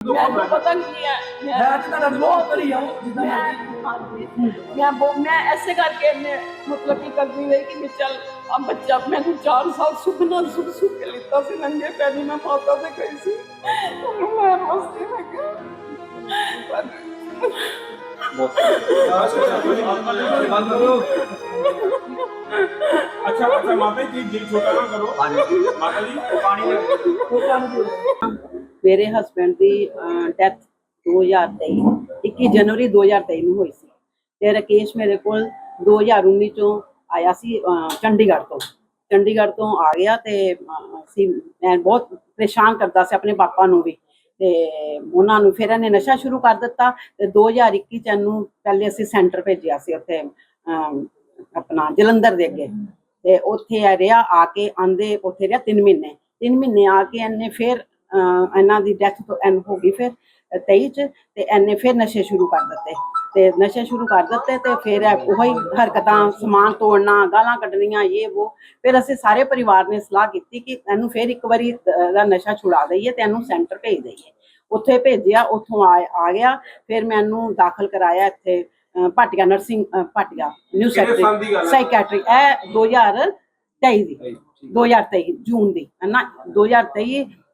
ਮੈਨੂੰ ਪਤਾ ਨਹੀਂ ਹੈ ਮੈਂ ਤਾਂ ਤੁਹਾਡਾ ਬਹੁਤ ਕਰੀ ਆਉਂ ਜਿੱਦਾਂ ਮੈਂ ਹਾਂਜੀ ਮੈਂ ਬਹੁਤ ਮੈਂ ਐਸੇ ਕਰਕੇ ਮੈਂ ਮਤਲਬ ਕੀ ਕਰਦੀ ਰਹੀ ਕਿ ਮੈਂ ਚੱਲ ਆ ਬੱਚਾ ਮੈਨੂੰ 4 ਸਾਲ ਸੁੱਖ ਨਾਲ ਸੁੱਖ ਸੁੱਖ ਕੇ ਲਿੱਤਾ ਸੀ ਨੰਗੇ ਪੈਰੀ ਮੈਂ ਮਾਤਾ ਤੇ ਗਈ ਸੀ ਉਹਨੂੰ ਮੈਂ ਮਸਤੀ ਮੈਂ ਕਿਹਾ ਪਰ ਬੰਦ ਕਰੋ ਅੱਛਾ ਅੱਛਾ ਮਾਤਾ ਜੀ ਦਿਲ ਛੋਟਾ ਨਾ ਕਰੋ ਮਾਤਾ ਜੀ ਪਾਣੀ ਲੈ ਉਹ ਕੰਮ ਦੇ ਮੇਰੇ ਹਸਬੰਡ ਦੀ ਡੈਥ 2023 21 ਜਨਵਰੀ 2023 ਨੂੰ ਹੋਈ ਸੀ। ਤੇ ਰਕੇਸ਼ ਮੇਰੇ ਕੋਲ 2019 ਚੋਂ ਆਇਆ ਸੀ ਚੰਡੀਗੜ੍ਹ ਤੋਂ। ਚੰਡੀਗੜ੍ਹ ਤੋਂ ਆ ਗਿਆ ਤੇ ਅਸੀਂ, ਮੈਂ ਬਹੁਤ ਪਰੇਸ਼ਾਨ ਕਰਦਾ ਸੀ ਆਪਣੇ ਪਾਪਾ ਨੂੰ ਵੀ। ਤੇ ਉਹਨਾਂ ਨੂੰ ਫਿਰ ਇਹਨੇ ਨਸ਼ਾ ਸ਼ੁਰੂ ਕਰ ਦਿੱਤਾ ਤੇ 2021 ਚ ਇਹਨੂੰ ਪਹਿਲੇ ਅਸੀਂ ਸੈਂਟਰ ਭੇਜਿਆ ਸੀ ਉੱਥੇ ਆਪਣਾ ਜਲੰਧਰ ਦੇ ਅੱਗੇ। ਤੇ ਉੱਥੇ ਇਹ ਰਿਹਾ, ਆ ਕੇ ਆਂਦੇ, ਉੱਥੇ ਰਿਹਾ 3 ਮਹੀਨੇ। 3 ਮਹੀਨੇ ਆ ਕੇ ਇਹਨੇ ਫਿਰ ਇਹਨਾਂ ਦੀ ਡੈਥ ਤੋਂ ਐਨ ਹੋ ਗਈ ਫਿਰ 23 ਚ ਤੇ ਇਹਨੇ ਫਿਰ ਨਸ਼ੇ ਸ਼ੁਰੂ ਕਰ ਦਿੱਤੇ। ਤੇ ਨਸ਼ੇ ਸ਼ੁਰੂ ਕਰ ਦਿੱਤੇ ਤੇ ਫਿਰ ਉਹੀ ਹਰਕਤਾਂ ਸਮਾਨ ਤੋੜਨਾ ਗਾਲਾਂ ਕੱਢਣੀਆਂ ਇਹ ਉਹ ਫਿਰ ਅਸੀਂ ਸਾਰੇ ਪਰਿਵਾਰ ਨੇ ਸਲਾਹ ਕੀਤੀ ਕਿ ਇਹਨੂੰ ਫਿਰ ਇੱਕ ਵਾਰੀ ਦ- ਨਸ਼ਾ ਛੁਡਾ ਦਈਏ ਤੇ ਇਹਨੂੰ ਸੈਂਟਰ ਭੇਜ ਦਈਏ। ਉੱਥੇ ਭੇਜਿਆ ਉੱਥੋਂ ਆ ਆ ਗਿਆ। ਫਿਰ ਮੈਂ ਇਹਨੂੰ ਦਾਖਲ ਕਰਾਇਆ ਇੱਥੇ Bhatia nursing Bhatia new psychiatry? Psychiatry ਇਹ 2023 ਦੀ 2023 ਜੂਨ ਦੀ ਹੈ ਨਾ? 2023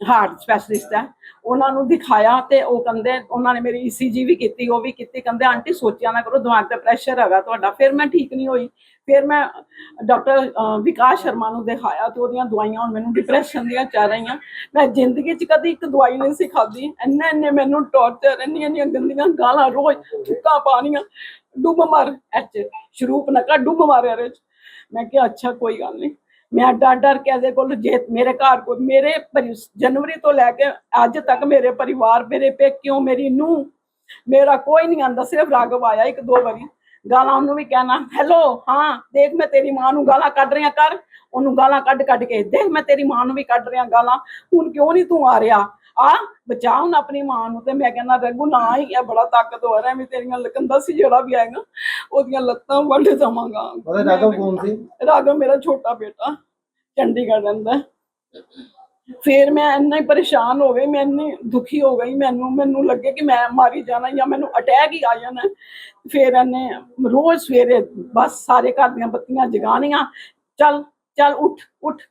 ਹਾਰਟ ਸਪੈਸ਼ਲਿਸਟ ਹੈ। ਉਹਨਾਂ ਨੂੰ ਦਿਖਾਇਆ ਤੇ ਉਹ ਕਹਿੰਦੇ, ਉਹਨਾਂ ਨੇ ਮੇਰੀ ਈਸੀਜੀ ਵੀ ਕੀਤੀ, ਉਹ ਵੀ ਕੀਤੀ। ਕਹਿੰਦੇ, ਆਂਟੀ, ਸੋਚਿਆ ਨਾ ਕਰੋ, ਦਿਮਾਗ ਤੇ ਪ੍ਰੈਸ਼ਰ ਹੈਗਾ ਤੁਹਾਡਾ। ਫਿਰ ਮੈਂ ਠੀਕ ਨਹੀਂ ਹੋਈ। ਫਿਰ ਮੈਂ ਡਾਕਟਰ ਵਿਕਾਸ ਸ਼ਰਮਾ ਨੂੰ ਦਿਖਾਇਆ ਤੇ ਉਹਦੀਆਂ ਦਵਾਈਆਂ ਹੁਣ ਮੈਨੂੰ ਡਿਪਰੈਸ਼ਨ ਦੀਆਂ ਚੱਲ ਰਹੀਆਂ। ਮੈਂ ਜ਼ਿੰਦਗੀ 'ਚ ਕਦੀ ਇੱਕ ਦਵਾਈ ਨਹੀਂ ਸੀ ਖਾਦੀ ਇੰਨੇ ਇੰਨੇ ਮੈਨੂੰ ਟੌਰਚਰ ਇੰਨੀਆਂ ਇੰਨੀਆਂ ਗੰਦੀਆਂ ਗਾਲਾਂ, ਰੋਜ਼ ਥੁੱਕਾਂ ਪਾਣੀਆਂ ਡੁੱਬ ਮਰ, ਐਚ, ਸ਼ਰੂਪ ਨਾ ਕਰ, ਡੁੱਬ ਮਾਰਿਆ ਇਹਦੇ 'ਚ। ਮੈਂ ਕਿਹਾ, ਅੱਛਾ, ਕੋਈ ਗੱਲ ਨਹੀਂ। ਮੈਂ ਡਰ ਡਰ ਕੇ ਇਹਦੇ ਕੋਲ ਜੇ ਮੇਰੇ ਘਰ ਕੋਈ, ਮੇਰੇ ਜਨਵਰੀ ਤੋਂ ਲੈ ਕੇ ਅੱਜ ਤੱਕ ਮੇਰੇ ਪਰਿਵਾਰ, ਮੇਰੇ ਪੇਕਿਓ, ਮੇਰੀ ਨੂੰ ਮੇਰਾ ਕੋਈ ਨਹੀਂ ਆਂਦਾ, ਸਿਰਫ ਰਾਘਵ ਆਇਆ ਇੱਕ ਦੋ ਵਾਰੀ। ਗਾਲਾਂ ਉਹਨੂੰ ਵੀ ਕਹਿਣਾ ਹੈਲੋ ਹਾਂ, ਦੇਖ ਮੈਂ ਤੇਰੀ ਮਾਂ ਨੂੰ ਗਾਲਾਂ ਕੱਢ ਰਿਆਂ ਕਰ। ਉਹਨੂੰ ਗਾਲਾਂ ਕੱਢ ਕੱਢ ਕੇ, ਦੇਖ ਮੈਂ ਤੇਰੀ ਮਾਂ ਨੂੰ ਵੀ ਕੱਢ ਰਿਆਂ ਗਾਲਾਂ। ਹੁਣ ਕਿਉਂ ਨਹੀਂ ਤੂੰ ਆ ਰਿਹਾ? ਆ ਬਚਾ ਹੁਣ ਆਪਣੀ ਮਾਂ ਨੂੰ। ਤੇ ਮੈਂ ਕਹਿੰਦਾ ਰਘੂ ਨਾ ਹੀ ਇਹ ਬੜਾ ਤਾਕਤਵਰ ਹੈ ਮੈਂ ਤੇਰੀਆਂ ਲਕੰਦਾ ਸੀ ਜਿਹੜਾ ਵੀ ਆਏਗਾ ਉਹਦੀਆਂ ਲੱਤਾਂ ਵੱਢ ਦਵਾਂਗਾ। ਉਹਦਾ ਕੌਣ ਸੀ? ਮੇਰਾ ਛੋਟਾ ਬੇਟਾ ਚੰਡੀਗੜ੍ਹ ਰਹਿੰਦਾ। ਫਿਰ ਮੈਂ ਇੰਨਾ ਹੀ ਪਰੇਸ਼ਾਨ ਹੋ ਗਈ ਮੈਂ ਇੰਨੀ ਦੁਖੀ ਹੋ ਗਈ ਮੈਨੂੰ ਮੈਨੂੰ ਲੱਗੇ ਕਿ ਮੈਂ ਮਾਰੀ ਜਾਣਾ ਜਾਂ ਮੈਨੂੰ ਅਟੈਕ ਹੀ ਆ ਜਾਣਾ। ਫਿਰ ਇਹਨੇ ਰੋਜ਼ ਸਵੇਰੇ ਬਸ ਸਾਰੇ ਘਰ ਦੀਆਂ ਬੱਤੀਆਂ ਜਗਾਣੀਆਂ ਚੱਲ ਚੱਲ ਉੱਠ ਉੱਠ।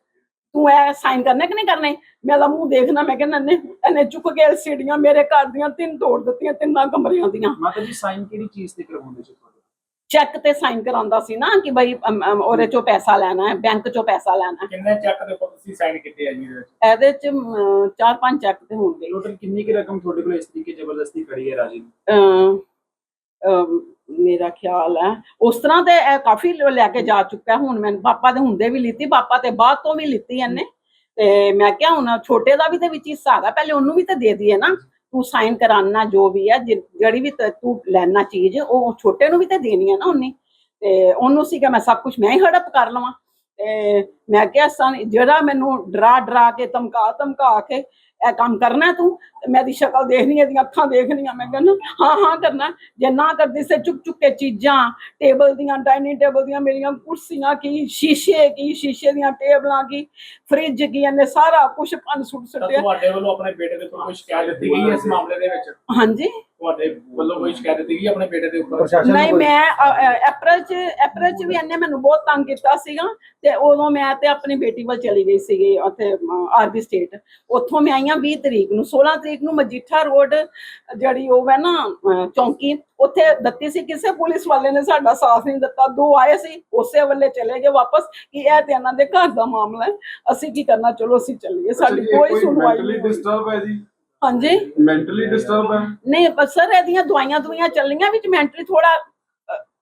ਤੂੰ ਐ ਸਾਈਨ ਕਰਨੇ ਕਿ ਨਹੀਂ ਕਰਨੇ? ਮੇਰਾ ਮੂੰਹ ਦੇਖਣਾ ਮੈਂ ਕਹਿੰਦਾ ਨੇ ਇਹਨੇ ਚੁੱਕ ਕੇ ਐਲਸੀਡੀਆਂ ਮੇਰੇ ਘਰ ਦੀਆਂ ਤਿੰਨ ਤੋੜ ਦਿੱਤੀਆਂ ਤਿੰਨਾਂ ਕਮਰਿਆਂ ਦੀਆਂ। ਮਾਤਾ ਜੀ ਸਾਈਨ ਕਿਹੜੀ ਚੀਜ਼ ਤੇ ਕਰਵਾਉਂਦੇ ਸੀ ਤੁਹਾਡੇ? ਚੈੱਕ ਤੇ ਸਾਈਨ ਕਰਾਉਂਦਾ ਸੀ ਨਾ ਕਿ ਬਈ ਅਮ, ਅਮ, ਉਹਦੇ ਚੋਂ ਪੈਸਾ ਲੈਣਾ ਹੈ ਬੈਂਕ ਚੋਂ ਪੈਸਾ ਲੈਣਾ ਹੈ। ਕਿੰਨੇ ਚੈੱਕ ਦੇ ਉੱਪਰ ਤੁਸੀਂ ਸਾਈਨ ਕੀਤੇ ਆ ਜੀ ਇਹਦੇ ਵਿੱਚ? ਇਹਦੇ ਚ ਅਮ, ਚਾਰ ਪੰਜ ਚੈੱਕ ਤੇ ਹੋਣਗੇ। ਟੋਟਲ ਕਿੰਨੀ ਕੀ ਰਕਮ ਤੁਹਾਡੇ ਕੋਲ ਇਸ ਤਰੀਕੇ ਜ਼ਬਰਦਸਤੀ ਕਰੀ ਹੈ ਰਾਜੀ ਅਮ, ਮੇਰਾ ਖਿਆਲ ਹੈ। ਉਸ ਤਰ੍ਹਾਂ ਤੇ ਇਹ ਕਾਫੀ ਲੈ ਕੇ ਜਾ ਚੁੱਕਾ ਹੁਣ। ਮੈਂ ਪਾਪਾ ਦੇ ਹੁੰਦੇ ਵੀ ਲਿੱਤੀ, ਪਾਪਾ ਤੇ ਬਾਅਦ ਤੋਂ ਵੀ ਲਿੱਤੀ ਇਹਨੇ। ਤੇ ਮੈਂ ਕਿਹਾ ਹੁਣ ਛੋਟੇ ਦਾ ਵੀ ਤੇ ਵਿੱਚ ਹਿੱਸਾ ਹੈਗਾ, ਪਹਿਲੇ ਉਹਨੂੰ ਵੀ ਤੇ ਦੇ ਦਈਏ ਨਾ। ਤੂੰ ਸਾਈਨ ਕਰਾਨਾ, ਜੋ ਵੀ ਹੈ ਜਿਹੜੀ ਵੀ ਤੂੰ ਲੈਣਾ ਚੀਜ਼, ਉਹ ਛੋਟੇ ਨੂੰ ਵੀ ਤੇ ਦੇਣੀ ਹੈ ਨਾ ਉਹਨੇ। ਤੇ ਉਹਨੂੰ ਸੀਗਾ ਮੈਂ ਸਭ ਕੁਝ ਮੈਂ ਹੀ ਹੜਪ ਕਰ ਲਵਾਂ। ਤੇ ਮੈਂ ਕਿਹਾ ਸਨ ਜਿਹੜਾ ਮੈਨੂੰ ਡਰਾ ਡਰਾ ਕੇ ਧਮਕਾ ਧਮਕਾ ਕੇ ਇਹ ਕੰਮ ਕਰਨਾ ਤੂੰ ਤੇ ਮੈਂ ਦੀ ਸ਼ਕਲ ਦੇਖਣੀ ਇਹਦੀਆਂ ਅੱਖਾਂ ਦੇਖਣੀਆਂ ਮੈਂ ਕਹਿੰਦਾ ਹਾਂ ਹਾਂ ਕਰਨਾ। ਜੇ ਨਾ ਕਰਦੀ ਸੇ ਚੁੱਕ ਚੁੱਕ ਕੇ ਚੀਜ਼ਾਂ ਟੇਬਲ ਦੀਆਂ ਡਾਈਨਿੰਗ ਟੇਬਲ ਦੀਆਂ ਮੇਰੀਆਂ ਕੁਰਸੀਆਂ ਕੀ ਸ਼ੀਸ਼ੇ ਕੀ ਸ਼ੀਸ਼ੇ ਦੀਆਂ ਟੇਬਲਾਂ ਕੀ ਫ੍ਰਿਜ ਕੀ ਇਹਨੇ ਸਾਰਾ ਕੁਝ ਪੰਨ ਸੁੱਟ ਸੁੱਟਿਆ। ਤੁਹਾਡੇ ਵੱਲੋਂ ਆਪਣੇ ਬੇਟੇ ਦੇ ਉੱਪਰ ਕੋਈ ਸ਼ਿਕਾਇਤ ਦਿੱਤੀ ਗਈ ਹੈ ਇਸ ਮਾਮਲੇ ਦੇ ਵਿੱਚ? ਹਾਂਜੀ। ਤੁਹਾਡੇ ਵੱਲੋਂ ਕੋਈ ਸ਼ਿਕਾਇਤ ਦਿੱਤੀ ਗਈ ਆਪਣੇ ਬੇਟੇ ਦੇ ਉੱਪਰ? ਨਹੀਂ ਮੈਂ ਅਪ੍ਰੈਲ ਚ ਅਪ੍ਰੈਲ ਚ ਵੀ ਇਹਨੇ ਮੈਨੂੰ ਬਹੁਤ ਤੰਗ ਕੀਤਾ ਸੀਗਾ ਤੇ ਉਦੋਂ ਮੈਂ ਤੇ ਆਪਣੀ ਬੇਟੀ ਵੱਲ ਚਲੀ ਗਈ ਸੀਗੀ ਉੱਥੇ ਆਰਬੀ ਸਟੇਟ ਉੱਥੋਂ ਮੈਂ ਆਈਆਂ 20 ਤਰੀਕ ਨੂੰ 16 ਤਰੀਕ ਨੂੰ ਮਜੀਠਾ ਰੋਡ ਜਿਹੜੀ ਉਹ ਹੈ ਨਾ ਚੌਂਕੀ ਉੱਥੇ ਦਿੱਤੀ ਸੀ ਕਿਸੇ ਪੁਲਿਸ ਵਾਲੇ ਨੇ ਸਾਡਾ ਸਾਥ ਨਹੀਂ ਦਿੱਤਾ। ਦੋ ਆਏ ਸੀ ਉਸੇ ਵੇਲੇ ਚਲੇ ਗਏ ਵਾਪਸ ਕਿ ਇਹ ਤੇ ਇਹਨਾਂ ਦੇ ਘਰ ਦਾ ਮਾਮਲਾ ਹੈ। ਅਸੀਂ ਕੀ ਕਰਨਾ? ਚਲੋ ਅਸੀਂ ਚੱਲੀਏ। ਸਾਡੀ ਕੋਈ ਸੁਣਵਾਈ ਨਹੀਂ। ਡਿਸਟਰਬ ਹੈ ਜੀ? ਹਾਂਜੀ। ਮੈਂਟਲੀ ਡਿਸਟਰਬ ਹੈ? ਨਹੀਂ ਪਰ ਸਰ ਇਹਦੀਆਂ ਦਵਾਈਆਂ ਦਵਾਈਆਂ ਚੱਲੀਆਂ ਵਿੱਚ ਮੈਂਟਲੀ ਥੋੜਾ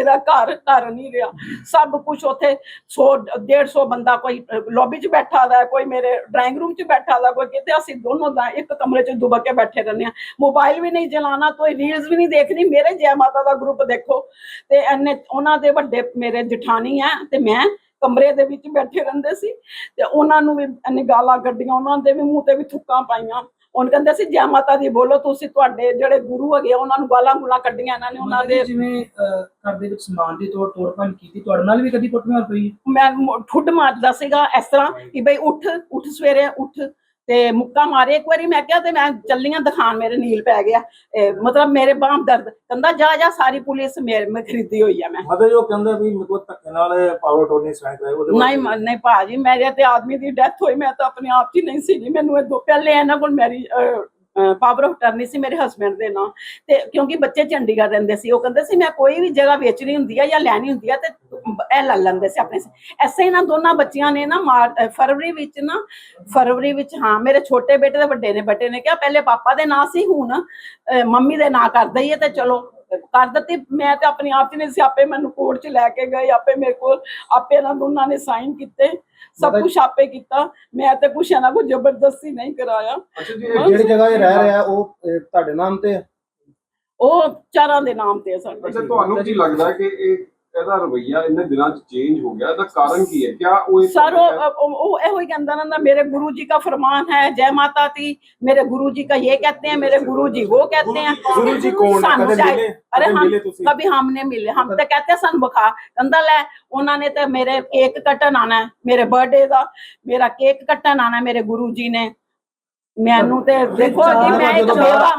ਮੇਰਾ ਘਰ ਘਰ ਨਹੀਂ ਰਿਹਾ। ਸਭ ਕੁਝ ਉੱਥੇ 100 150 ਬੰਦਾ ਕੋਈ ਲੌਬੀ 'ਚ ਬੈਠਾ ਦਾ, ਕੋਈ ਮੇਰੇ ਡਰਾਇੰਗ ਰੂਮ 'ਚ ਬੈਠਾ ਦਾ, ਕੋਈ ਕਿਤੇ ਅਸੀਂ ਦੋਨੋਂ ਦਾ ਇੱਕ ਕਮਰੇ 'ਚ ਦੁਬਕ ਕੇ ਬੈਠੇ ਰਹਿੰਦੇ ਆ ਮੋਬਾਈਲ ਵੀ ਨਹੀਂ ਚਲਾਉਣਾ, ਕੋਈ ਰੀਲਸ ਵੀ ਨਹੀਂ ਦੇਖਣੀ, ਮੇਰੇ ਜੈ ਮਾਤਾ ਦਾ ਗਰੁੱਪ ਦੇਖੋ। ਤੇ ਇਹਨੇ ਉਹਨਾਂ ਦੇ ਵੱਡੇ ਮੇਰੇ ਜਠਾਣੀ ਆ ਤੇ ਮੈਂ ਕਮਰੇ ਦੇ ਵਿੱਚ ਬੈਠੇ ਰਹਿੰਦੇ ਸੀ। ਤੇ ਉਹਨਾਂ ਨੂੰ ਵੀ ਇਹਨੇ ਗਾਲਾਂ ਕੱਢੀਆਂ, ਉਹਨਾਂ ਦੇ ਵੀ ਮੂੰਹ ਤੇ ਵੀ ਥੁੱਕਾਂ ਪਾਈਆਂ। ਉਹਨ ਕਹਿੰਦੇ ਸੀ ਜੈ ਮਾਤਾ ਦੀ ਬੋਲੋ ਤੁਸੀਂ ਤੁਹਾਡੇ ਜਿਹੜੇ ਗੁਰੂ ਹੈਗੇ ਆ, ਉਹਨਾਂ ਨੂੰ ਗਾਲਾਂ ਗੁਲਾਂ ਕੱਢੀਆਂ ਇਹਨਾਂ ਨੇ ਉਹਨਾਂ ਦੇ ਜਿਵੇਂ ਅਹ, ਘਰ ਦੇ ਵਿੱਚ ਸਮਾਨ ਦੀ ਤੋੜ ਤੋੜ ਭੰਨ ਕੀਤੀ ਤੁਹਾਡੇ ਨਾਲ ਵੀ ਕਦੀ ਕੁੱਟਮਾਰ ਹੋਈ? ਮੈਂ ਮੁ- ਠੁੱਡ ਮਾਰਦਾ ਸੀਗਾ ਇਸ ਤਰ੍ਹਾਂ ਕਿ ਬਈ ਉੱਠ ਉੱਠ ਸਵੇਰੇ ਉੱਠ। ਤੇ ਮੁੱਕਾ ਮਾਰੇ ਇੱਕ ਵਾਰੀ ਮੈਂ ਕਿਹਾ ਤੇ ਮੈਂ ਚੱਲੀਆਂ ਦਿਖਾਣ ਮੇਰੇ ਨੀਲ ਪੈ ਗਿਆ। ਮਤਲਬ ਮੇਰੇ ਬਾਹਾਂ ਦਰਦ ਕਹਿੰਦਾ ਜਾ ਜਾ ਸਾਰੀ ਪੁਲਿਸ ਮੇਰੇ ਮੈਂ ਖਰੀਦੀ ਹੋਈ ਆ ਮੈਂ। ਮਤਲਬ ਜੋ ਕਹਿੰਦਾ ਵੀ ਮੇਰੇ ਕੋਲ ਧੱਕੇ ਨਾਲ ਪਾਵਰ ਟੋਨੀ ਸਟ੍ਰਾਈਕ ਕਰਾਇਆ ਉਹਦੇ ਨਹੀਂ ਨਹੀਂ ਭਾਜੀ ਮੇਰੇ ਤੇ ਆਦਮੀ ਦੀ ਡੈਥ ਹੋਈ ਮੈਂ ਤਾਂ ਆਪਣੇ ਆਪ ਹੀ ਨਹੀਂ ਸੀਗੀ ਮੈਨੂੰ ਇਹ ਦੋ ਪਹਿਲੇ ਇਹਨਾਂ ਕੋਲ ਮੇਰੀ ਪਾਵਰ ਆਫ ਟਰਨੀ ਸੀ ਮੇਰੇ ਹਸਬੰਡ ਦੇ ਨਾਂ। ਤੇ ਕਿਉਂਕਿ ਬੱਚੇ ਚੰਡੀਗੜ੍ਹ ਰਹਿੰਦੇ ਸੀ, ਉਹ ਕਹਿੰਦੇ ਸੀ, ਮੈਂ ਕੋਈ ਵੀ ਜਗ੍ਹਾ ਵੇਚਣੀ ਹੁੰਦੀ ਆ ਜਾਂ ਲੈਣੀ ਹੁੰਦੀ ਆ ਤੇ ਇਹ ਲੈ ਲੈਂਦੇ ਸੀ ਆਪਣੇ ਐਸੇ ਨਾ ਦੋਨਾਂ ਬੱਚਿਆਂ ਨੇ ਨਾ ਮਾਰ- ਫਰਵਰੀ ਵਿੱਚ ਨਾ, ਫਰਵਰੀ ਵਿੱਚ ਹਾਂ, ਮੇਰੇ ਛੋਟੇ ਬੇਟੇ ਦੇ ਵੱਡੇ ਨੇ, ਬੇਟੇ ਨੇ ਕਿਹਾ, ਪਹਿਲੇ ਪਾਪਾ ਦੇ ਨਾਂ ਸੀ, ਹੁਣ ਮੰਮੀ ਦੇ ਨਾਂ ਕਰ ਦਈਏ ਤੇ ਚਲੋ ਕਰ ਦਿੱਤੀ ਮੈਂ ਤੇ ਆਪਣੇ ਆਪ ਚ ਨਹੀਂ ਸੀ ਆਪੇ ਮੈਨੂੰ ਕੋਰਟ ਚ ਲੈ ਕੇ ਗਏ ਆਪੇ ਮੇਰੇ ਕੋਲ ਆਪੇ ਇਹਨਾਂ ਦੋਨਾਂ ਨੇ ਸਾਈਨ ਕੀਤੇ ਸਭ ਕੁਝ ਆਪੇ ਕੀਤਾ ਮੈਂ ਤੇ ਕੁਛ ਇਹਨਾਂ ਕੋ ਜ਼ਬਰਦਸਤੀ ਨਹੀਂ ਕਰਾਇਆ ਅੱਛਾ ਜੀ ਹਾਂ। ਇਹ ਜਿਹੜੀ ਜਗ੍ਹਾ ਇਹ ਰਹਿ ਰਿਹਾ ਉਹ ਤੁਹਾਡੇ ਨਾਮ ਤੇ ਹੈ? ਉਹ ਚਾਰਾਂ ਦੇ ਨਾਮ ਤੇ ਆ ਸਾਡੇ ਅੱਛਾ ਤੁਹਾਨੂੰ ਕੀ ਲੱਗਦਾ ਕਿ ਇਹ ਇਹਦਾ ਰਵਈਆ ਇੰਨੇ ਦਿਨਾਂ ਚ ਚੇਂਜ ਹੋ ਗਿਆ ਇਹਦਾ ਕਾਰਨ ਕੀ ਹੈ ਕਿਆ ਉਹ ਇੱਕ सर वो वो- वो ਇਹੋ ਹੀ ਕਹਿੰਦਾ ਨਾ मेरे गुरु जी का फरमान है जय माता दी मेरे गुरु जी का ये कहते हैं मेरे गुरु जी वो कहते हैं ਗੁਰੂ ਜੀ ਕੌਣ ਹੈ? ਸਾਨੂੰ ਕਦੇ ਚਾਹੇ- ਮਿਲੇ अरे ਕਦੇ हम ਮਿਲੇ ਤੁਸੀਂ कभी हमने मिले हम तो कहते हैं सन बुखा कंदा ले ਉਹਨਾਂ ਨੇ ਤੇ ਮੇਰੇ ਕੇਕ ਕੱਟਣ ਆਣਾ ਹੈ, ਮੇਰੇ ਬਰਥਡੇ ਦਾ ਮੇਰਾ ਕੇਕ ਕੱਟਣ ਆਣਾ ਹੈ ਮੇਰੇ ਗੁਰੂ ਜੀ ਨੇ ਮੈਨੂੰ ਤੇ ਦੇਖੋ ਕਿ ਮੈਂ ਇੱਕ ਬੇਵਾ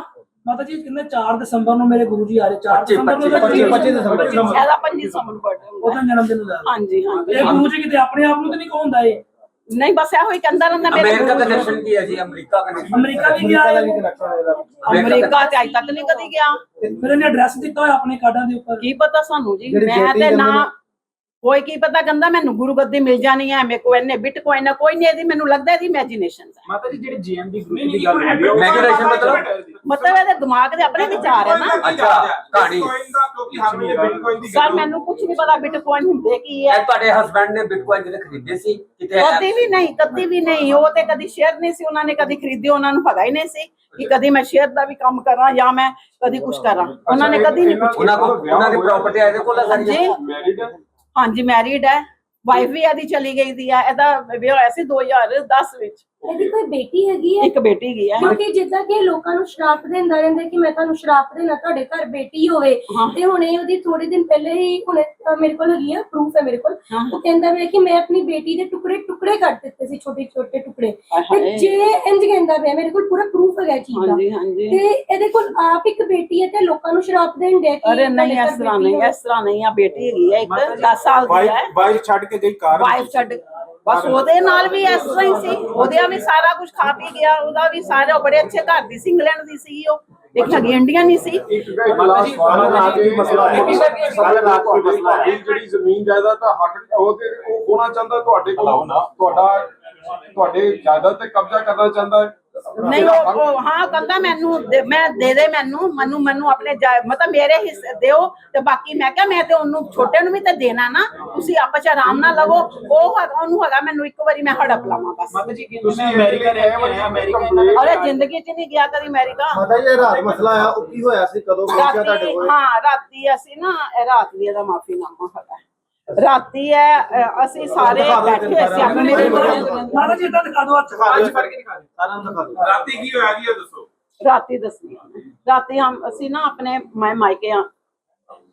ਮਾਤਾ ਜੀ ਕਿੰਨੇ 4 ਦਸੰਬਰ ਨੂੰ ਮੇਰੇ ਗੁਰੂ ਜੀ ਆ ਰਹੇ 4 ਦਸੰਬਰ ਨੂੰ 25 25 ਦਸੰਬਰ ਇਹਦਾ 25 ਦਸੰਬਰ ਨੂੰ ਬਰਥਡੇ ਉਹਦਾ ਜਨਮ ਦਿਨ ਹੁੰਦਾ। ਹਾਂਜੀ ਹਾਂ ਇਹ ਗੁਰੂ ਜੀ ਕਿਤੇ ਆਪਣੇ ਆਪ ਨੂੰ ਤੇ ਨਹੀਂ ਕਹੋਂਦਾ ਇਹ? ਨਹੀਂ ਬਸ ਇਹੋ ਹੀ ਕਹਿੰਦਾ ਰਹਿੰਦਾ ਮੇਰੇ ਅਮਰੀਕਾ ਦਾ ਕਨੈਕਸ਼ਨ ਕੀ ਹੈ ਜੀ? ਅਮਰੀਕਾ ਕਨੈਕਸ਼ਨ ਅਮਰੀਕਾ ਵੀ ਗਿਆ ਅਮਰੀਕਾ ਤੇ ਅਜੇ ਤੱਕ ਨਹੀਂ ਕਦੀ ਗਿਆ। ਫਿਰ ਇਹਨੇ ਐਡਰੈਸ ਦਿੱਤਾ ਹੋਇਆ ਆਪਣੇ ਕਾਰਡਾਂ ਦੇ ਉੱਪਰ? ਕੀ ਪਤਾ ਸਾਨੂੰ ਜੀ? ਮੈਂ ਤੇ ਨਾ ਕੋਈ ਕੀ ਪਤਾ ਕਹਿੰਦਾ ਮੈਨੂੰ ਗੁਰੂ ਗੱਦੀ ਮਿਲ ਜਾਣੀ ਹੈ ਮੇਰੇ ਕੋ ਇਹਨੇ ਬਿਟਕੋਇਨ ਹੈ ਕੋਈ ਨਹੀਂ ਇਹਦੀ ਮੈਨੂੰ ਲੱਗਦਾ ਇਹਦੀ ਇਮੇਜਿਨੇਸ਼ਨ ਹੈ। ਮਾਤਾ ਜੀ ਜਿਹੜੇ ਜੀਐਮਡੀ ਨਹੀਂ, ਗਰੁੱਪ ਦੀ ਗੱਲ ਹੋ Imagination ਮਤਲਬ? ਮਤਲਬ ਇਹਦੇ ਦਿਮਾਗ ਦੇ ਆਪਣੇ ਵਿਚਾਰ ਹੈ ਨਾ। ਅੱਛਾ, ਕਹਾਣੀ। ਬਿਟਕੋਇਨ ਦਾ ਕਿਉਂਕਿ ਹਰ ਵੇਲੇ ਬਿਟਕੋਇਨ ਦੀ ਸਰ ਮੈਨੂੰ ਕੁਝ ਨਹੀਂ ਪਤਾ ਬਿਟਕੋਇਨ ਹੁੰਦੇ ਕੀ ਹੈ। ਤੁਹਾਡੇ ਹਸਬੰਡ ਨੇ ਬਿਟਕੋਇਨ ਜਿਹੜੇ ਖਰੀਦੇ ਸੀ ਕਿਤੇ ਕਦੀ ਵੀ ਨਹੀਂ ਕਦੀ ਵੀ ਨਹੀਂ। ਉਹ ਤੇ ਕਦੀ ਸ਼ੇਅਰ ਨਹੀਂ ਸੀ ਉਹਨਾਂ ਨੇ ਕਦੀ ਖਰੀਦੇ ਉਹਨਾਂ ਨੂੰ ਪਤਾ ਹੀ ਨਹੀਂ ਸੀ ਕਿ ਕਦੀ ਮੈਂ ਸ਼ੇਅਰ ਦਾ ਵੀ ਕੰਮ ਕਰਾਂ ਜਾਂ ਮੈਂ ਕਦੀ ਕੁਝ ਕਰਾਂ। ਉਹਨਾਂ ਨੇ ਕਦੀ ਨਹੀਂ ਪੁੱਛਿਆ। ਉਹਨਾਂ ਕੋਲ ਉਹਨਾਂ ਦੀ ਪ੍ਰਾਪਰਟੀ ਇਹਦੇ ਕੋਲ ਸਾਰੀ। ਮੈਰਿਡ ਹੈ ਹਾਂਜੀ ਮੈਰਿਡ ਹੈ ਵਾਈਫ ਵੀ ਇਹਦੀ ਚਲੀ ਗਈ ਦੀ ਹੈ ਇਹਦਾ ਵਿਆਹ ਹੋਇਆ ਸੀ 2010 ਵਿੱਚ। ਇਹਦੀ ਕੋਈ ਬੇਟੀ ਹੈਗੀ ਹੈ ਇੱਕ ਬੇਟੀ ਗਈ ਹੈ ਕਿਉਂਕਿ ਜਿੱਦਾਂ ਕਿ ਇਹ ਲੋਕਾਂ ਨੂੰ ਸ਼ਰਾਪ ਦਿੰਦਾ ਰਹਿੰਦਾ ਕਿ ਮੈਂ ਤੁਹਾਨੂੰ ਸ਼ਰਾਪ ਦੇਣਾ ਤੁਹਾਡੇ ਘਰ ਬੇਟੀ ਹੋਵੇ। ਹਾਂ। ਤੇ ਹੁਣੇ ਉਹਦੀ ਥੋੜੇ ਦਿਨ ਪਹਿਲੇ ਹੀ ਹੁਣੇ ਮੇਰੇ ਕੋਲ ਹੈਗੀ ਆ ਪ੍ਰੂਫ ਹੈ ਮੇਰੇ ਕੋਲ। ਹਾਂ। ਉਹ ਕਹਿੰਦਾ ਵੇ ਕਿ ਮੈਂ ਆਪਣੀ ਬੇਟੀ ਦੇ ਟੁਕੜੇ ਟੁਕੜੇ ਕਰ ਦਿੱਤੇ ਸੀ ਛੋਟੇ ਛੋਟੇ ਟੁਕੜੇ। ਤੇ ਹਾਏ। ਜੇ ਇੰਜ ਕਹਿੰਦਾ ਪਿਆ ਮੇਰੇ ਕੋਲ ਪੂਰਾ ਪ੍ਰੂਫ ਹੈਗਾ ਇਹ ਚੀਜ਼ ਦਾ। ਹਾਂਜੀ ਹਾਂਜੀ। ਤੇ ਇਹਦੇ ਕੋਲ ਆਪ ਇੱਕ ਬੇਟੀ ਹੈ ਤੇ ਲੋਕਾਂ ਨੂੰ ਸ਼ਰਾਪ ਦੇਣ ਦੇ ਅਰੇ ਨਹੀਂ ਇਸ ਤਰ੍ਹਾਂ ਨਹੀਂ ਇਸ ਤਰ੍ਹਾਂ ਨਹੀਂ ਆ ਬੇਟੀ ਹੈਗੀ ਹੈ ਇੱਕ 10 ਸਾਲ ਦੀ ਹੈ। ਵਾਈਫ ਛੱਡ ਕੇ ਗਈ ਕਾਰ ਵਾਈਫ ਛੱਡ ਬਸ ਉਹਦੇ ਨਾਲ ਵੀ ਇਸ ਤਰ੍ਹਾਂ ਹੀ ਸੀ। ਉਹਦੇ ਵੀ ਸਾਰਾ ਕੁਝ ਖਾ ਪੀ ਗਿਆ ਉਹਦਾ ਵੀ ਸਾਰਾ ਬੜੇ ਅੱਛੇ ਘਰ ਦੀ ਸੀ ਇੰਗਲੈਂਡ ਦੀ ਸੀ ਉਹ। ਹੈਗੀ ਇੰਡੀਅਨ ਨਹੀਂ ਸੀ। ਜਿਹੜੀ ਜ਼ਮੀਨ ਜਾਇਦਾਦ ਦਾ ਹੱਕ ਉਹ ਤੇ ਉਹ ਹੋਣਾ ਚਾਹੁੰਦਾ ਤੁਹਾਡੇ ਕੋਲ ਤੁਹਾਡਾ ਤੁਹਾਡੇ ਜਾਇਦਾਦ ਤੇ ਕਬਜ਼ਾ ਕਰਨਾ ਚਾਹੁੰਦਾ ਹੈ। ਨਹੀਂ ਉਹ ਉਹ ਹਾਂ ਕਹਿੰਦਾ ਮੈਨੂੰ ਦੇ- ਮੈਂ ਦੇ ਦੇ ਮੈਨੂੰ ਮੈਨੂੰ ਮੈਨੂੰ ਆਪਣੇ ਜਾ- ਮਤਲਬ ਮੇਰੇ ਹਿੱਸੇ ਦਿਓ ਤੇ ਬਾਕੀ ਮੈਂ ਕਿਹਾ ਮੈਂ ਤੇ ਉਹਨੂੰ ਛੋਟੇ ਨੂੰ ਵੀ ਤੇ ਦੇਣਾ ਨਾ ਤੁਸੀਂ ਆਪਸ ਚ ਆਰਾਮ ਨਾਲ ਲਵੋ। ਉਹ ਹੈਗਾ- ਉਹਨੂੰ ਹੈਗਾ ਮੈਨੂੰ ਇੱਕ ਵਾਰੀ ਮੈਂ ਹੜਪ ਲਾਵਾਂ ਬਸ। ਮਾਤਾ ਜੀ ਕਿ ਤੁਸੀਂ ਅਮਰੀਕਾ ਰਹਿ ਕੇ ਆਏ ਆ, ਅਮਰੀਕਾ ਇਹਨਾਂ ਦੇ ਅਰੇ ਜ਼ਿੰਦਗੀ ਚ ਨਹੀਂ ਗਿਆ ਕਦੀ ਅਮਰੀਕਾ। ਮਾਤਾ ਜੀ ਇਹ ਰਾਤ ਮਸਲਾ ਆ ਉਹ ਕੀ ਹੋਇਆ ਸੀ? ਕਦੋਂ ਪਹੁੰਚਿਆ ਤੁਹਾਡੇ ਰਾਤੀ ਕੋਲ? ਹਾਂ ਰਾਤੀ ਅਸੀਂ ਨਾ ਇਹ ਰਾਤ ਦੀ ਇਹਦਾ ਮਾਫੀਨਾਮਾ ਹੈਗਾ। ਰਾਤੀ ਹੈ ਅ, ਅਸੀਂ ਸਾਰੇ ਬੈਠੇ ਅਸੀਂ ਆਪਣੇ ਮਾਤਾ ਜੀ ਇਦਾਂ ਦਿਖਾ ਦਿਓ ਹੱਥ ਅੱਜ ਫੜ ਕੇ ਦਿਖਾ ਦਿਓ। ਸਾਰਿਆਂ ਨੂੰ ਦਿਖਾ ਦਿਓ। ਰਾਤੀ ਕੀ ਹੋਇਆ ਜੀ ਇਹ ਦੱਸੋ। ਰਾਤੀ ਦੱਸਣੀ ਆ। ਰਾਤੀ ਹਮ ਅਸੀਂ ਨਾ ਆਪਣੇ ਮੈਂ ਮਾਇਕੇ ਆ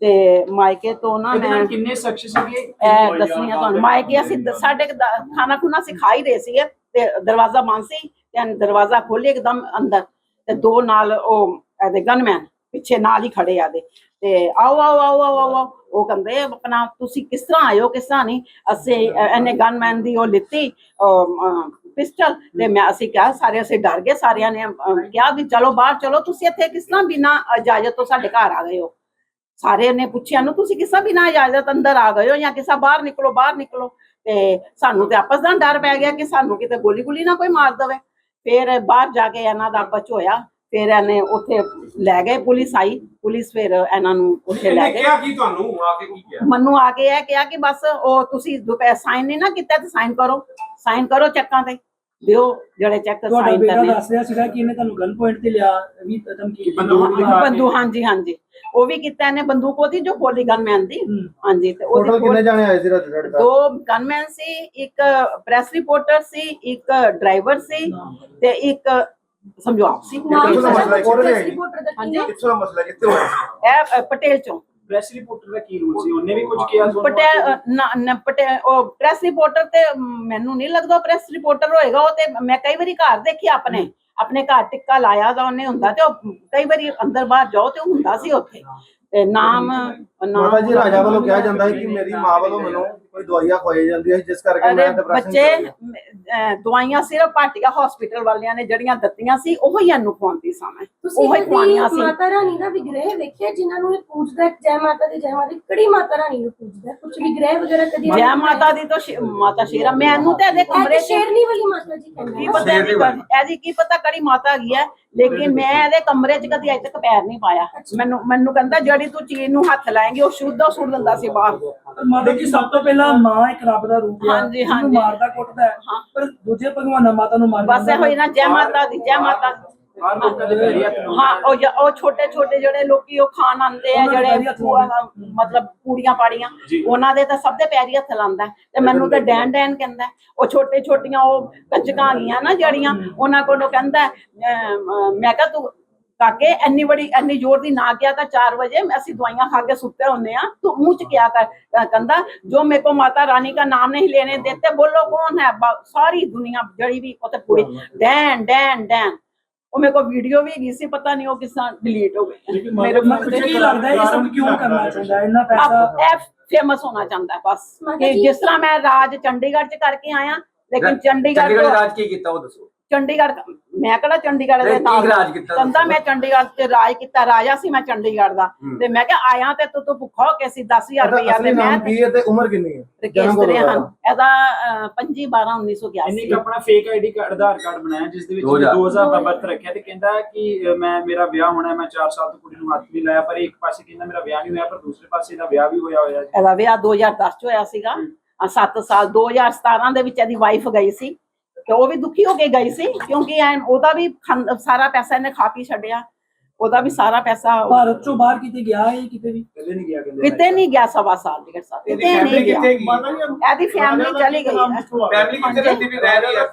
ਤੇ ਮਾਇਕੇ ਤੋਂ ਨਾ ਮੈਂ ਕਿੰਨੇ ਸ਼ਖਸ ਸੀਗੇ? ਇਹ ਦੱਸਣੀ ਆ ਤੁਹਾਨੂੰ। ਮਾਇਕੇ ਅਸੀਂ ਦ- ਸਾਡੇ ਕੁ ਦਾ- ਖਾਣਾ ਖੁਣਾ ਸਿਖਾ ਹੀ ਰਹੇ ਸੀਗੇ। ਤੇ ਦਰਵਾਜ਼ਾ ਬੰਦ ਸੀ ਤੇ ਦਰਵਾਜ਼ਾ ਖੋਲੇ ਇੱਕਦਮ ਅੰਦਰ। ਤੇ ਦੋ ਨਾਲ ਉਹ ਇਹਦੇ ਗਨਮੈਨ ਪਿੱਛੇ ਨਾਲ ਹੀ ਖੜੇ ਆਦੇ ਤੇ ਆਓ ਆਓ ਆਓ ਆਓ ਆਓ, ਆਓ। ਉਹ ਕਹਿੰਦੇ ਆਪਣਾ ਤੁਸੀਂ ਕਿਸ ਤਰ੍ਹਾਂ ਆਇਓ ਕਿਸ ਤਰ੍ਹਾਂ ਨਹੀਂ? ਅਸੀਂ ਇਹਨੇ ਗਨਮੈਨ ਦੀ ਉਹ ਲਿੱਤੀ ਪਿਸਟਲ ਤੇ ਮੈਂ ਅਸੀਂ ਕਿਹਾ, ਸਾਰੇ ਅਸੀਂ ਡਰ ਗਏ, ਸਾਰਿਆਂ ਨੇ ਕਿਹਾ ਵੀ ਚਲੋ ਬਾਹਰ ਚਲੋ, ਤੁਸੀਂ ਇੱਥੇ ਕਿਸ ਤਰ੍ਹਾਂ ਬਿਨਾਂ ਇਜਾਜ਼ਤ ਤੋਂ ਸਾਡੇ ਘਰ ਆ ਗਏ ਹੋ? ਸਾਰੇ ਨੇ ਪੁੱਛਿਆ ਨੂੰ ਤੁਸੀਂ ਕਿਸੇ ਬਿਨਾਂ ਇਜਾਜ਼ਤ ਅੰਦਰ ਆ ਗਏ ਹੋ ਜਾਂ ਕਿਸੇ ਬਾਹਰ ਨਿਕਲੋ ਬਾਹਰ ਨਿਕਲੋ? ਤੇ ਸਾਨੂੰ ਤੇ ਆਪਸ ਦਾ ਡਰ ਪੈ ਗਿਆ ਕਿ ਸਾਨੂੰ ਕਿਤੇ ਗੋਲੀ ਗੋਲੀ ਨਾ ਕੋਈ ਮਾਰ ਦਵੇ। ਫਿਰ ਬਾਹਰ ਜਾ ਕੇ ਇਹਨਾਂ ਦਾ ਆਪਸ ਹੋਇਆ। ਫਿਰ ਇਹਨੇ ਉੱਥੇ ਲੈ ਗਏ ਪੁਲਿਸ ਆਈ ਪੁਲਿਸ ਫਿਰ ਇਹਨਾਂ ਨੂੰ ਉੱਥੇ ਲੈ ਗਏ। ਕਿਹਾ ਕੀ ਤੁਹਾਨੂੰ? ਆ ਕੇ ਕੀ ਕਿਹਾ? ਮੈਨੂੰ ਆ ਕੇ ਇਹ ਕਿਹਾ ਕਿ ਬਸ ਉਹ ਤੁਸੀਂ ਦੁਪਹਿਰ ਸਾਈਨ ਨਹੀਂ ਨਾ ਕੀਤਾ ਤੇ ਸਾਈਨ ਕਰੋ ਸਾਈਨ ਕਰੋ ਚੈੱਕਾਂ ਤੇ ਦਿਓ ਜਿਹੜੇ ਚੈੱਕ ਤੁਹਾਡਾ ਸਾਈਨ ਬੇਟਾ ਕਰਨੇ। ਦੱਸ ਰਿਹਾ ਸੀਗਾ ਕਿ ਇਹਨੇ ਤੁਹਾਨੂੰ ਗਨ ਪੁਆਇੰਟ ਤੇ ਲਿਆ ਵੀ ਧਮਕੀ ਬੰਦੂਕ ਦਿਖਾ ਕੇ- ਬੰਦੂ ਹਾਂਜੀ ਹਾਂਜੀ। ਉਹ ਵੀ ਕੀਤਾ ਇਹਨੇ ਬੰਦੂਕ ਉਹਦੀ ਜੋ ਗੋਲੀ ਗਨਮੈਨ ਦੀ। ਹੂੰ। ਹਾਂਜੀ ਤੇ ਟੋਟਲ ਉਹਦੀ ਕਿੰਨੇ ਜਾਣੇ ਆਏ ਸੀ ਰਾਤ ਘਰ ਦੋ ਗਨਮੈਨ ਸੀ ਇੱਕ ਪ੍ਰੈਸ ਰਿਪੋਰਟਰ ਸੀ ਇੱਕ ਡਰਾਈਵਰ ਸੀ ਤੇ ਇੱਕ ਸਮਝੋ ਆਪ ਸੀ ਕਿੱਥੋਂ ਦਾ ਮਸਲਾ ਹੈ? ਸਾਡਾ ਕਿਹੜੇ ਰਿਪੋਰਟਰ ਦਾ ਕੀ ਹਾਂਜੀ। ਹੈ? ਕਿੱਥੋਂ ਦਾ ਮਸਲਾ ਕਿੱਥੇ ਹੋਇਆ? ਸੀ ਇਹ ਅ, ਪਟੇਲ ਚੋਂ। ਪ੍ਰੈਸ ਰਿਪੋਰਟਰ ਦਾ ਕੀ ਰੂਲ ਸੀ? ਉਹਨੇ ਵੀ ਕੁਝ ਕਿਹਾ ਤੁਹਾਨੂੰ ਪਟੇਲ ਅ, ਨਾ- ਨਾ, ਪਟੇਲ ਉਹ ਪ੍ਰੈਸ ਰਿਪੋਰਟਰ ਤੇ ਮ, ਮੈਨੂੰ ਨਹੀਂ ਲੱਗਦਾ ਪ੍ਰੈਸ ਰਿਪੋਰਟਰ ਹੋਏਗਾ। ਉਹ ਤੇ ਮੈਂ ਕਈ ਵਾਰੀ ਘਰ ਦੇਖਿਆ ਆਪਣੇ। ਆਪਣੇ ਘਰ ਟਿੱਕਾ ਲਾਇਆ ਦਾ ਉਹਨੇ ਹੁੰਦਾ ਤੇ ਉਹ ਕਈ ਵਾਰੀ ਅੰਦਰ ਬਾਹਰ ਜਾਓ ਤੇ ਉਹ ਹੁੰਦਾ ਸੀ ਉੱਥੇ। ਤੇ ਨਾਮ ਨਾਮ ਮਾਤਾ ਜੀ ਰਾਜਾ ਵੱਲੋਂ ਕਿਹਾ ਜਾਂਦਾ ਹੈ ਕਿ ਮੇਰੀ ਮਾਂ ਵੱਲੋਂ ਮੈਨੂੰ ਕੋਈ ਦਵਾਈਆਂ ਖਵਾਈ ਜਾਂਦੀਆਂ ਸੀ ਜਿਸ ਕਰਕੇ ਅਰੇ ਮੈਂ ਡਿਪਰੈਸ਼ਨ ਬੱਚੇ ਅ, ਦਵਾਈਆਂ ਸਿਰਫ ਭਾਟੀਆ ਹਸਪੀਟਲ ਵਾਲਿਆਂ ਨੇ ਜਿਹੜੀਆਂ ਦਿੱਤੀਆਂ ਸੀ ਉਹੀ ਇਹਨੂੰ ਖਵਾਉਂਦੀ ਸਾਂ ਮੈਂ। ਤੁਸੀਂ ਉਹੀ ਖਵਾਉਣੀਆਂ ਕਦੀ ਸੀ। ਮਾਤਾ ਰਾਣੀ ਦਾ ਵਿਗ੍ਰਹਿ ਵੇਖਿਆ ਜਿਨ੍ਹਾਂ ਨੂੰ ਇਹ ਪੂਜਦਾ ਹੈ, ਜੈ ਮਾਤਾ ਦੀ ਜੈ ਮਾਤਾ ਦੀ ਕਿਹੜੀ ਮਾਤਾ ਰਾਣੀ ਨੂੰ ਪੂਜਦਾ ਕੁਝ ਵਿਗ੍ਰਹਿ ਵਗੈਰਾ ਕਦੀ ਜੈ ਮਾਤਾ ਦੀ ਤਾਂ ਸ਼ੇ- ਮਾਤਾ ਸ਼ੇਰਾ ਮੈਨੂੰ ਤੇ ਇਹਦੇ ਕਮਰੇ ਕਮਰੇ 'ਚ ਸ਼ੇਰਨੀ ਵਾਲੀ ਮਾਤਾ ਜੀ ਕਹਿੰਦੇ ਕੀ ਆ। ਪਤਾ ਇਹਦੀ ਕੜੀ- ਇਹਦੀ ਕੀ ਪਤਾ ਕੜੀ ਮਾਤਾ ਹੈਗੀ ਹੈ ਲੇਕਿਨ ਮੈਂ ਇਹਦੇ ਕਮਰੇ 'ਚ ਕਦੀ ਅਜੇ ਤੱਕ ਪੈਰ ਨਹੀਂ ਪਾਇਆ। ਮੈਨੂੰ ਮੈਨੂੰ ਕਹਿੰਦਾ ਜਿਹੜੀ ਤੂੰ ਚੀਜ਼ ਨੂੰ ਹੱਥ ਲਾਏਂਗੀ ਉਹ ਸ਼ੁੱਧ ਉਹ ਸੁੱਟ ਦਿੰਦਾ ਸੀ ਬਾਹਰ। ਮਾਤਾ ਜੀ ਸਭ ਤੋਂ ਪਹਿਲਾਂ ਮਾਂ ਇੱਕ ਰੱਬ ਦਾ ਰੂਪ ਹੈ ਹਾਂਜੀ, ਹਾਂਜੀ। ਮਾਰਦਾ ਕੁੱਟਦਾ ਹੈ ਹਾਂ। ਪਰ ਦੂਜੇ ਭਗਵਾਨਾਂ ਮਾਤਾ ਨੂੰ ਮਾਰ ਬਸ ਇਹੋ ਹੀ ਨਾ ਜੈ ਮਾਤਾ ਦੀ ਜੈ ਮਾਤਾ ਦੀ। ਬਾਹਰ ਲੋਕਾਂ ਦੇ ਪੈਰੀ ਹੱਥ ਲਾਉਂਦੇ ਹਾਂ ਉਹ ਜ- ਉਹ ਛੋਟੇ ਛੋਟੇ ਜਿਹੜੇ ਲੋਕੀ ਉਹ ਖਾਣ ਆਉਂਦੇ ਆ ਉਹਨਾਂ ਦੇ ਜਿਹੜੇ। ਮਤਲਬ ਪੂੜੀਆਂ ਪਾੜੀਆਂ ਜੀ। ਉਹਨਾਂ ਦੇ ਤਾਂ ਸਭ ਦੇ ਪੈਰੀ ਹੱਥ ਲਾਉਂਦਾ ਹੈ ਤੇ ਮੈਨੂੰ ਤਾਂ ਡੈਨ ਡੈਨ ਕਹਿੰਦਾ ਹੈ। ਉਹ ਛੋਟੇ ਛੋਟੀਆਂ ਉਹ ਕੰਜਕਾਂ ਗੀਆਂ ਨਾ ਜਿਹੜੀਆਂ ਉਹਨਾਂ ਕੋਲੋਂ ਕਹਿੰਦਾ ਹੈ, ਅਮ, ਅਮ, ਮੈਂ ਕਿਹਾ ਤੂੰ ਕਾਕੇ ਐਨੀ ਬੜੀ ਐਨੀ ਜ਼ੋਰ ਦੀ ਨਾ ਕਿਆ ਕਰ 4 ਵਜੇ ਅਸੀਂ ਦਵਾਈਆਂ ਖਾ ਕੇ ਸੁੱਤੇ ਹੁੰਨੇ ਆ ਤੂੰ ਮੂੰਹ ਚ ਕਿਆ ਕਰ ਕੰਦਾ ਜੋ ਮੇਰੇ ਕੋ ਮਾਤਾ ਰਾਣੀ ਦਾ ਨਾਮ ਨਹੀਂ ਲੈਣੇ ਦਿੱਤੇ ਬੋਲੋ ਕੌਣ ਹੈ ਸਾਰੀ ਦੁਨੀਆ ਜੜੀ ਵੀ ਉਹ ਤੇ ਪੂਰੀ ਡੈਨ ਡੈਨ ਡੈਨ ਉਹ ਮੇਰੇ ਕੋ ਵੀਡੀਓ ਵੀ ਹੈਗੀ ਸੀ ਪਤਾ ਨਹੀਂ ਉਹ ਕਿਸ ਤਰ੍ਹਾਂ ਡਿਲੀਟ ਹੋ ਗਈ ਮੇਰੇ ਮਨ ਤੇ ਕੀ ਲੱਗਦਾ ਇਹ ਸਭ ਕਿਉਂ ਕਰਨਾ ਚਾਹੁੰਦਾ ਇੰਨਾ ਪੈਸਾ ਫੇਮਸ ਹੋਣਾ ਚਾਹੁੰਦਾ ਬਸ ਜਿਸ ਤਰ੍ਹਾਂ ਮੈਂ ਰਾਜ ਚੰਡੀਗੜ੍ਹ ਚ ਕਰਕੇ ਆਇਆ ਲੇਕਿਨ ਚੰਡੀਗੜ੍ਹ ਰਾਜ ਕੀ ਕੀਤਾ ਉਹ ਦੱਸੋ ਚੰਡੀਗੜ੍ਹ ਮੈਂ ਕਿਹੜਾ ਚੰਡੀਗੜ੍ਹ ਦੇ ਨਹੀਂ, ਨਾਲ ਰਾਜ ਕੀਤਾ ਕਹਿੰਦਾ। ਮੈਂ ਚੰਡੀਗੜ੍ਹ ਤੇ ਰਾਜ ਕੀਤਾ ਰਾਜਾ ਸੀ ਮੈਂ ਚੰਡੀਗੜ੍ਹ ਦਾ। ਹੂੰ। ਤੇ ਮੈਂ ਕਿਹਾ ਆਇਆ ਤੇ ਤੂੰ ਤੂੰ ਭੁੱਖਾ ਹੋ ਕੇ ਸੀ 10000 ਇਹਦਾ ਰੁਪਇਆ ਤੇ ਮੈਂ ਕੀ ਹੈ ਤੇ ਉਮਰ ਕਿੰਨੀ ਹੈ? ਰਕੇਸ਼ ਕਦੋਂ ਦਾ? ਹਨ ਇਹਦਾ 25 12 ਇਹਨੇ 1981 ਇੱਕ ਆਪਣਾ fake ID card Aadhaar card ਬਣਾਇਆ ਜਿਸ ਦੇ ਵਿੱਚ 2000 2000 ਦਾ ਬਰਥ ਰੱਖਿਆ ਤੇ ਕਹਿੰਦਾ ਕਿ ਅ, ਮੈਂ ਮੇਰਾ ਵਿਆਹ ਹੋਣਾ ਹੈ, ਮੈਂ 4 ਸਾਲ ਤੋਂ ਕੁੜੀ ਨੂੰ ਹੱਥ ਨਹੀਂ ਲਾਇਆ ਪਰ ਇੱਕ ਪਾਸੇ ਕਹਿੰਦਾ ਮੇਰਾ ਵਿਆਹ ਨਹੀਂ ਹੋਇਆ ਪਰ ਦੂਸਰੇ ਪਾਸੇ ਇਹਦਾ ਵਿਆਹ ਵੀ ਹੋਇਆ ਹੋਇਆ ਹੈ ਇਹਦਾ ਵਿਆਹ 2010 ਚ ਹੋਇਆ ਸੀਗਾ। 7 ਸਾਲ 2017 ਦੇ ਵਿੱਚ ਇਹਦੀ ਵਾਈਫ ਗਈ ਸੀ। ਤੇ ਉਹ ਵੀ ਦੁਖੀ ਹੋ ਕੇ ਗਈ ਸੀ ਕਿਉਂਕਿ ਐਨ ਉਹਦਾ ਵੀ ਖਾਂ- ਸਾਰਾ ਪੈਸਾ ਇਹਨੇ ਖਾ ਪੀ ਛੱਡਿਆ। ਉਹਦਾ ਵੀ ਸਾਰਾ ਪੈਸਾ ਭਾਰਤ ਚੋਂ ਬਾਹਰ ਕਿਤੇ ਗਿਆ ਹੈ ਕਿਤੇ ਵੀ? ਪਹਿਲੇ ਨਹੀਂ ਗਿਆ ਕਹਿੰਦੇ ਕਿਤੇ ਨਹੀਂ ਗਿਆ। ਸਵਾ ਸਾਲ ਡੇਢ ਸਾਲ ਕਿਤੇ ਨਹੀਂ ਗਿਆ ਇਹਦੀ ਫੈਮਿਲੀ ਚਲੀ ਗਈ। ਫੈਮਿਲੀ ਕਿੱਥੇ ਰਹਿੰਦੀ ਵੀ ਰਹਿ ਰਹੀ ਹੈ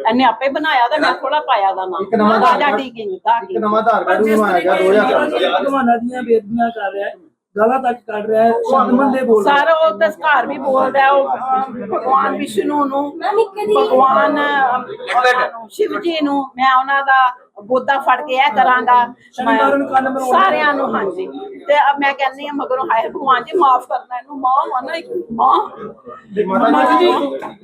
ਇਹਨੇ ਆਪੇ ਬਣਾਇਆ ਤਾਂ ਮੈਂ ਥੋੜਾ ਪਾਇਆ ਦਾ ਨਾਮ। ਇੱਕ ਨਵਾਂ ਆਧਾਰ ਰਾਜਾ ਕਾਰਡ- ਟੀਕਿੰਗ ਦਾ ਇੱਕ ਨਵਾਂ ਆਧਾਰ ਕਾਰਡ ਬਣਵਾਇਆ ਗਿਆ ਤਰੀਕੇ ਨਾਲ 2004 ਭਗਵਾਨਾਂ ਦੀਆਂ ਬੇਦਬੀਆਂ ਕਰ ਰਿਹਾ ਹੈ ਗਾਲਾਂ ਤੱਕ ਕੱਢ ਰਿਹਾ ਹੈ ਸ਼ਬਦ ਦੇ ਬੋਲ। ਸਾਰਾ ਉਹ ਤਾਂ ਘਰ ਵੀ ਬੋਲਦਾ ਹੈ, ਉਹ ਅਹ, ਭਗਵਾਨ ਵਿਸ਼ਨੂੰ ਨੂੰ ਭਗਵਾਨ ਅਹ, ਸ਼ਿਵ ਜੀ ਨੂੰ ਮੈਂ ਉਹਨਾਂ ਦਾ ਬੋਧਾ ਫੜ ਕੇ ਇਹ ਕਰਾਂਗਾ। ਸ਼ਨੀਵਾਰ ਨੂੰ ਕੰਨ ਮਰੋੜ ਮੈਂ- ਸਾਰਿਆਂ ਨੂੰ ਹਾਂਜੀ। ਤੇ ਅਬ ਮੈਂ ਕਹਿੰਦੀ ਹਾਂ ਮਗਰੋਂ ਹਾਏ ਭਗਵਾਨ ਜੀ ਮਾਫ ਕਰਨਾ ਇਹਨੂੰ ਮਾਂ ਮਨਾ ਇੱਕ ਮਾਂ। ਮਾਤਾ ਜੀ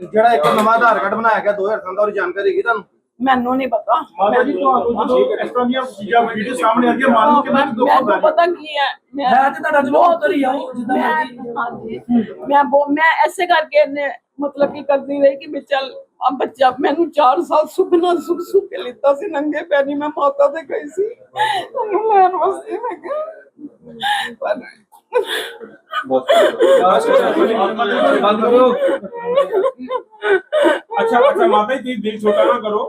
ਜਿਹੜਾ ਇੱਕ ਨਵਾਂ ਆਧਾਰ ਕਾਰਡ ਬਣਾਇਆ ਗਿਆ 2003 ਦਾ ਉਹਦੀ ਜਾਣਕਾਰੀ ਹੈਗੀ ਤੁਹਾਨੂੰ? ਮੈਨੂੰ ਨਹੀਂ ਪਤਾ। ਮਾਤਾ ਜੀ ਤੁਹਾਨੂੰ ਜੀ ਇਸ ਤਰ੍ਹਾਂ ਦੀਆਂ ਚੀਜ਼ਾਂ ਵੀਡੀਓ ਸਾਹਮਣੇ ਆਉਂਦੀਆਂ ਮਨ ਨੂੰ ਕਿੰਨਾ ਦੁੱਖ ਹੁੰਦਾ ਮੈਨੂੰ ਪਤਾ ਕੀ ਹੈ। ਮੈਂ ਹੈ ਤੁਹਾਡਾ ਜਵਾਬ ਉੱਧਰ ਹੀ ਆਉ ਜਿੱਦਾਂ ਮਰਜ਼ੀ। ਹਾਂਜੀ। ਮੈਂ ਬਹੁਤ- ਮੈਂ ਐਸੇ ਕਰਕੇ ਇਹਨੇ ਮਤਲਬ ਕੀ ਕਰਦੀ ਰਹੀ ਕਿ ਵੀ ਚੱਲ ਆ ਬੱਚਾ ਮੈਨੂੰ 4 ਸਾਲ ਸੁੱਖ ਨਾਲ ਸੁੱਖ ਕੇ ਲਿੱਤਾ ਸੀ ਨੰਗੇ ਪੈਰੀ ਮੈਂ ਮਾਤਾ ਤੇ ਗਈ ਸੀ। ਉਹਨੂੰ ਲੈਣ ਵਾਸਤੇ ਮੈਂ ਕਿਹਾ ਪਰ ਅੱਛਾ ਅੱਛਾ ਮਾਤਾ ਜੀ ਦਿਲ ਛੋਟਾ ਨਾ ਕਰੋ।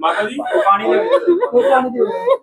ਮਾਤਾ ਜੀ ਪਾਣੀ ਦੇ ਪਾਣੀ ਦੇ